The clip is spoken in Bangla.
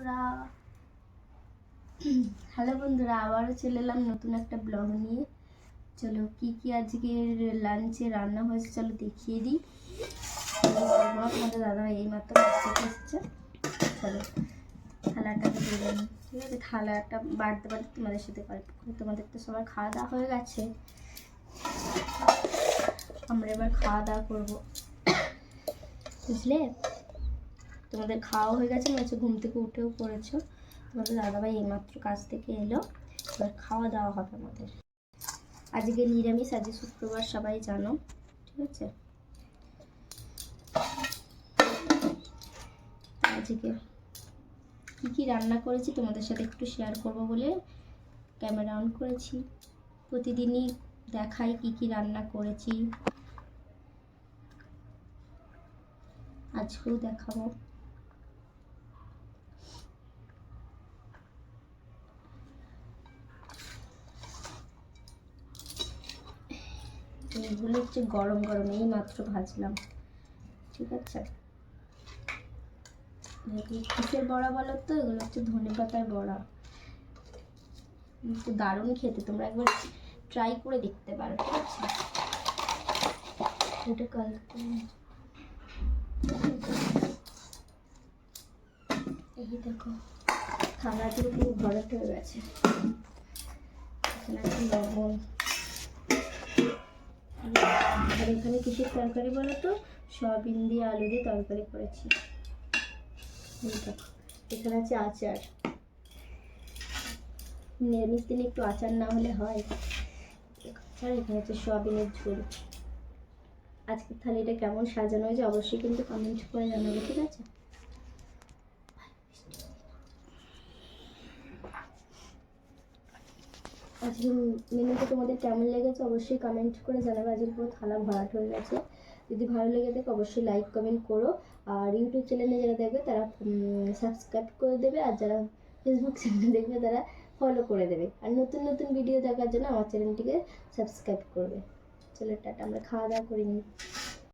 বন্ধুরা। হ্যালো বন্ধুরা, আবারও চলে এলাম নতুন একটা ব্লগ নিয়ে। চলো কি কি আজকে লাঞ্চে রান্না হয়েছে চলো দেখিয়ে দিই। মা, তোমাদের দাদা এই মাত্র এসেছে। চলো থালাটাকে দেবেন ঠিক আছে, থালাটা বাড়তে বাড়তে তোমাদের সাথে গল্প করি। তোমাদের তো সবার খাওয়া দাওয়া হয়ে গেছে। আমরা এবার খাওয়া দাওয়া করব। বুঝলে? তোমাদের খাওয়া হয়ে গেছে মনে ঘুম থেকে উঠেও পড়েছো। তোমাদের দাদাভাই এইমাত্র কাজ থেকে এলো, এবার খাওয়া দাওয়া হবে আমাদের। আজকে নিরামিষ, আজকে শুক্রবার, সবাই জানো, ঠিক আছে? আজকে কী কী রান্না করেছি তোমাদের সাথে একটু শেয়ার করব বলে ক্যামেরা অন করেছি। প্রতিদিনই দেখাই কি কি রান্না করেছি। আজকেও দেখাবো। এগুলো হচ্ছে গরম গরম, এই মাত্র ভাজলাম। ঠিক আছে? কিসের বড়া বলো তো? এগুলো হচ্ছে ধনে পাতার বড়া। তো দারুণ খেতে, তোমরা একবার ট্রাই করে দেখতে পারো, ঠিক আছে? এটা কালার এই দেখো পুরো হয়ে গেছে। লবণ এখানে কিসের তরকারি বলো তো সয়াবিন দিয়ে আলু দিয়ে তরকারি করেছি। এখানে আছে আচার। নিরামিষ দিন একটু আচার না হলে হয়। আর এখানে হচ্ছে সয়াবিনের ঝোল। আজকের থালিটা কেমন সাজানো হয়েছে অবশ্যই কিন্তু কমেন্ট করে জানাবে, ঠিক আছে? আজকে মেনুটা তোমাদের কেমন লেগেছে অবশ্যই কমেন্ট করে জানাবে। আজকে পুরো থালা ভরাট হয়ে গেছে। যদি ভালো লেগে থাকে অবশ্যই লাইক কমেন্ট করো। আর ইউটিউব চ্যানেলে যারা দেখবে তারা সাবস্ক্রাইব করে দেবে। আর যারা ফেসবুক চ্যানেলে দেখবে তারা ফলো করে দেবে। আর নতুন নতুন ভিডিও দেখার জন্য আমার চ্যানেলটিকে সাবস্ক্রাইব করবে। চলো টাটা, আমরা খাওয়া দাওয়া করে নিই।